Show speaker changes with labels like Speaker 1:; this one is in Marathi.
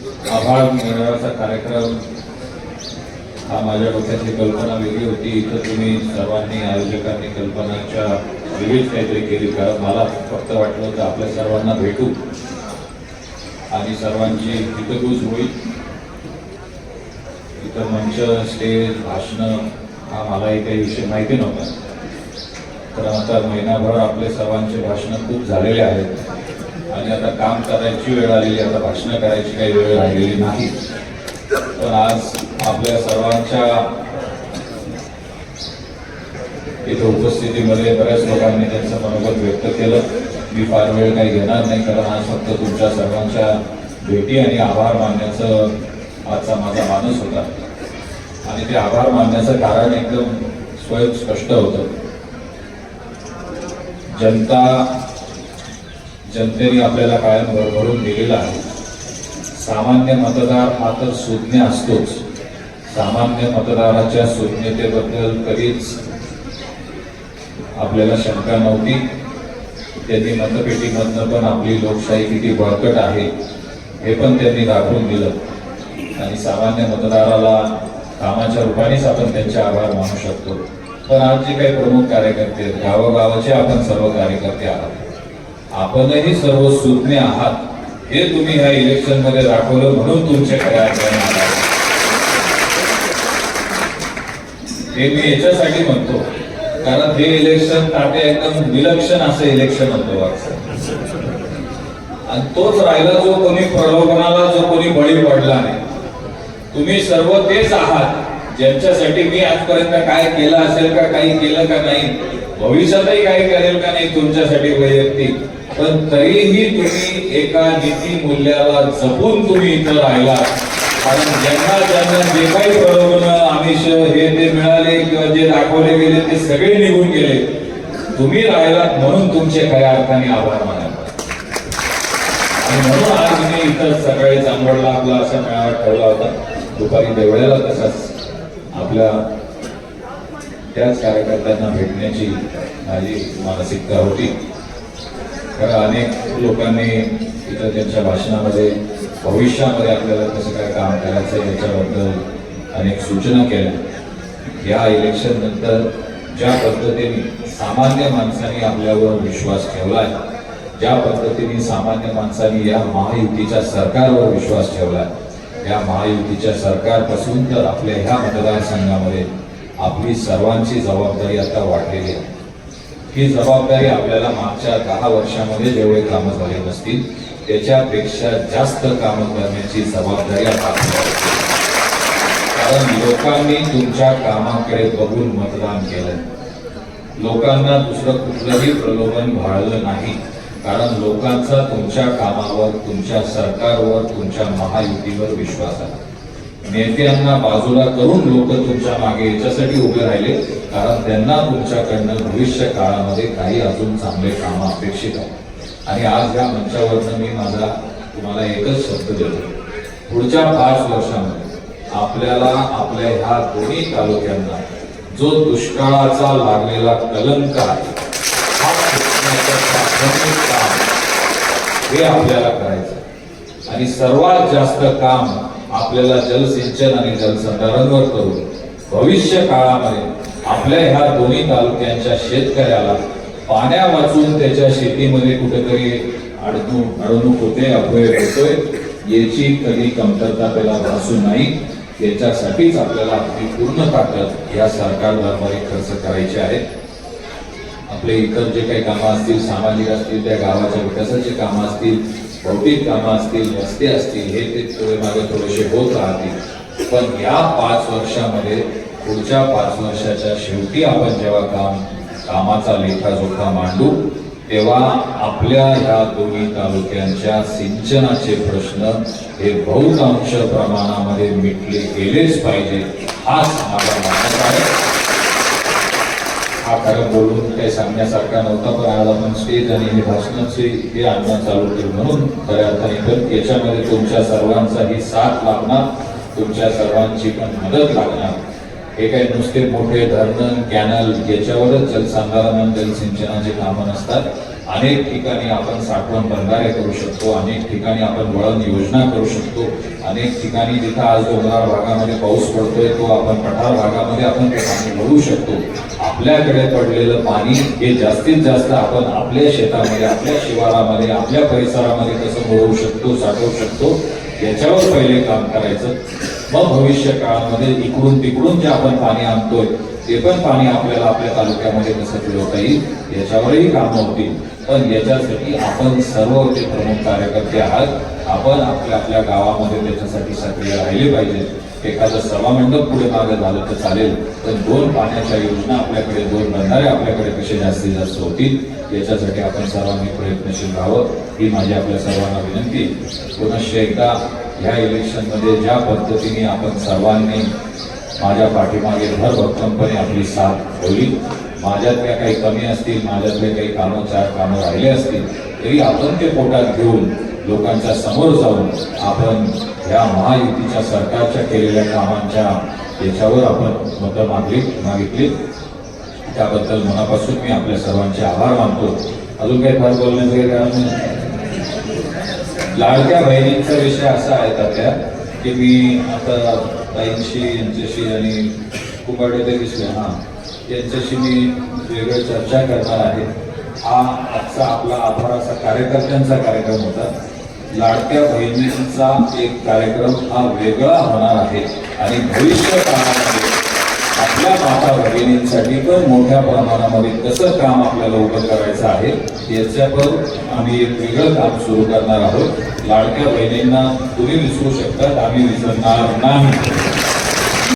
Speaker 1: आभार मेळाव्याचा कार्यक्रम हा माझ्या डोक्यातली कल्पना वेगळी होती. इथं तुम्ही सर्वांनी आयोजकांनी कल्पनाच्या वेगळीच काहीतरी केली. कारण मला फक्त वाटलं होतं आपल्या सर्वांना भेटू. आणि सर्वांची हितगुज होईल. इथं मंच स्टेज भाषणं हा मलाही काही विषय माहिती नव्हता. तर आता महिनाभर आपले सर्वांचे भाषणं खूप झालेले आहेत. आणि आता काम करायची वेळ आलेली आता भाषणं करायची काही वेळ राहिलेली नाही. पण आज आपल्या सर्वांच्या इथं उपस्थितीमध्ये बऱ्याच लोकांनी त्यांचं मनोगत व्यक्त केलं. मी फार वेळ काही घेणार नाही कारण आज फक्त तुमच्या सर्वांच्या भेटी आणि आभार मानण्याचं आजचा माझा मानस होता. आणि ते आभार मानण्याचं कारण एकदम स्वयं स्पष्ट होतं. जनता जनतेने आपल्याला कायम भरभरून दिलेला आहे. सामान्य मतदार हा तर सुज्ञ असतोच. सामान्य मतदाराच्या सुज्ञतेबद्दल कधीच आपल्याला शंका नव्हती. त्यांनी मतपेटीमधनं पण आपली लोकशाही किती बळकट आहे हे पण त्यांनी दाखवून दिलं. आणि सामान्य मतदाराला कामाच्या रूपानेच आपण त्यांचे आभार मानू शकतो. पण आज जे काही प्रमुख कार्यकर्ते आहेत गावोगावाचे आपण सर्व कार्यकर्ते आहात. आपणही सर्व सुज्ञ आहात. हे तुम्ही ह्या इलेक्शनमध्ये दाखवलं म्हणून तुमचे खऱ्या हे मी याच्यासाठी म्हणतो कारण हे इलेक्शन ताटे एकदम विलक्षण असं इलेक्शन होतं आणि तोच राहिला जो कोणी प्रलोभनाला जो कोणी बळी पडला नाही. तुम्ही सर्व तेच आहात ज्यांच्यासाठी मी आजपर्यंत काय केलं असेल का काही केलं का नाही भविष्यातही काही करेल का नाही तुमच्यासाठी वैयक्तिक. पण तरीही तुम्ही एका नीती मूल्याला जपून तुम्ही इथं राहिला कारण ज्यांना ज्यांना जे काही प्रलोभन आमिष हे ते मिळाले किंवा जे दाखवले गेले ते सगळे निघून गेले. तुम्ही राहिलात म्हणून तुमचे खऱ्या अर्थाने आभार मानायला आणि म्हणून आज मी इथं सकाळी चांदवडला आपला असा मेळावा ठेवला होता. दुपारी देवळ्याला तसाच आपल्या त्याच कार्यकर्त्यांना भेटण्याची माझी मानसिकता होती. कारण अनेक लोकांनी इथं त्यांच्या भाषणामध्ये भविष्यामध्ये आपल्याला कसं काय काम करायचं याच्याबद्दल अनेक सूचना केल्या. या इलेक्शन नंतर ज्या पद्धतीने सामान्य माणसांनी आपल्यावर विश्वास ठेवला आहे ज्या पद्धतीने सामान्य माणसांनी या महायुतीच्या सरकारवर विश्वास ठेवला आहे या महायुतीच्या सरकारपासून तर आपल्या ह्या मतदारसंघामध्ये आपली सर्वांची जबाबदारी आता वाढलेली आहे. ही जबाबदारी आपल्याला मागच्या दहा वर्षामध्ये जेवढे कामं झाले नसतील त्याच्यापेक्षा जास्त कामं करण्याची जबाबदारी आता कारण लोकांनी तुमच्या कामाकडे बघून मतदान केलं लोकांना दुसरं कुठलंही प्रलोभन भाळलं नाही. कारण लोकांचा तुमच्या कामावर तुमच्या सरकारवर तुमच्या महायुतीवर विश्वास आहे. नेत्यांना बाजूला करून लोक तुमच्या मागे याच्यासाठी उभे राहिले. कारण त्यांना तुमच्याकडनं भविष्य काळामध्ये काही अजून चांगले काम अपेक्षित आहे आणि आज या मंचावरनं मी माझा तुम्हाला एकच शब्द देतो. पुढच्या पाच वर्षामध्ये आपल्याला आपल्या ह्या दोन्ही तालुक्यांना जो दुष्काळाचा लागलेला कलंक आहे हा काम हे आपल्याला करायचं आणि सर्वात जास्त काम आपल्याला जलसिंचन आणि जलसंधारणवर करून भविष्य काळामध्ये आपल्या ह्या दोन्ही तालुक्यांच्या शेतकऱ्याला पाण्या वाचून त्याच्या शेतीमध्ये कुठेतरी अडणू अडवणूक होते अपव्यय होतोय याची कधी कमतरता त्याला भासू नाही. याच्यासाठीच आपल्याला आपली पूर्ण ताकद या सरकार दरबारी खर्च करायची आहे. आपले इतर जे काही कामं असतील सामाजिक असतील त्या गावाच्या विकासाची कामं असतील भौतिक कामं असतील रस्ते असतील हे ते थोडे मागे थोडेसे होत राहतील. पण या पाच वर्षामध्ये पुढच्या पाच वर्षाच्या शेवटी आपण जेव्हा काम कामाचा लेखाजोखा मांडू तेव्हा आपल्या ह्या दोन्ही तालुक्यांच्या सिंचनाचे प्रश्न हे बहुतांश प्रमाणामध्ये मिटले गेलेच पाहिजे. हाच माझा मानस आहे. हा खरं बोलून काही सांगण्यासारखा नव्हता पण आज आपण स्टेज आणि हे भाषणाचे हे आणणं चालू ठेवू म्हणून खऱ्या अर्थाने पण याच्यामध्ये तुमच्या सर्वांचाही साथ लागणार तुमच्या सर्वांची पण मदत लागणार. हे काही नुसते मोठे धरणं कॅनल याच्यावरच जलसंधारण जलसिंचनाचे कामं नसतात. अनेक ठिकाणी आपण साठवण बंधारे करू शकतो अनेक ठिकाणी आपण वळण योजना करू शकतो अनेक ठिकाणी जिथं आज डोंगराळ भागामध्ये पाऊस पडतोय तो आपण पठार भागामध्ये आपण ते पाणी भरू शकतो. आपल्याकडे पडलेलं पाणी हे जास्तीत जास्त आपण आपल्या शेतामध्ये आपल्या शिवारामध्ये आपल्या परिसरामध्ये कसं वळवू शकतो साठवू शकतो? याच्यावर पहिले काम करायचं. मग भविष्य काळामध्ये इकडून तिकडून जे आपण पाणी आणतोय ते पण पाणी आपल्याला आपल्या तालुक्यामध्ये कसं फिरवता येईल याच्यावरही कामं होतील. पण याच्यासाठी आपण सर्व ते प्रमुख कार्यकर्ते आहात. आपण आपल्या आपल्या गावामध्ये त्याच्यासाठी सक्रिय राहिले पाहिजे. एखादं सभामंडप पुढे मागे झालं तर चालेल. पण दोन पाण्याच्या योजना आपल्याकडे दोन बंधारे आपल्याकडे कसे जास्तीत जास्त होतील याच्यासाठी आपण सर्वांनी प्रयत्नशील राहावं. ही माझी आपल्या सर्वांना विनंती. पुनश्च एकदा ह्या इलेक्शनमध्ये ज्या पद्धतीने आपण सर्वांनी माझ्या पाठीमागे भर भक्कमपणे आपली साथ ठेवली माझ्यातल्या काही कमी असतील माझ्यातले काही कामं चार कामं राहिले असतील तरी आपण ते पोटात घेऊन लोकांच्या समोर जाऊन आपण ह्या महायुतीच्या सरकारच्या केलेल्या कामांच्या याच्यावर आपण मतं मागली मागितली. त्याबद्दल मनापासून मी आपल्या सर्वांचे आभार मानतो. अजून काही फार बोलण्याचं काही कारण नाही. लाडक्या बहिणींचा विषय असा आहे तात्या की मी आता ताईंशी यांच्याशी आणि कुंभाडे ते दिसले हां यांच्याशी मी वेगळं चर्चा करणार आहे. हा आजचा आपला आभार असा कार्यकर्त्यांचा कार्यक्रम होता. लाडक्या बहिणींचा एक कार्यक्रम हा वेगळा होणार आहे आणि भविष्य काळामध्ये आपल्या माता भगिनींसाठी पण मोठ्या प्रमाणामध्ये कसं काम आपल्याला उभं करायचं आहे याच्यावर आम्ही एक वेगळं काम सुरू करणार आहोत. लाडक्या बहिणींना तुम्ही विसरू शकतात आम्ही विसरणार नाही.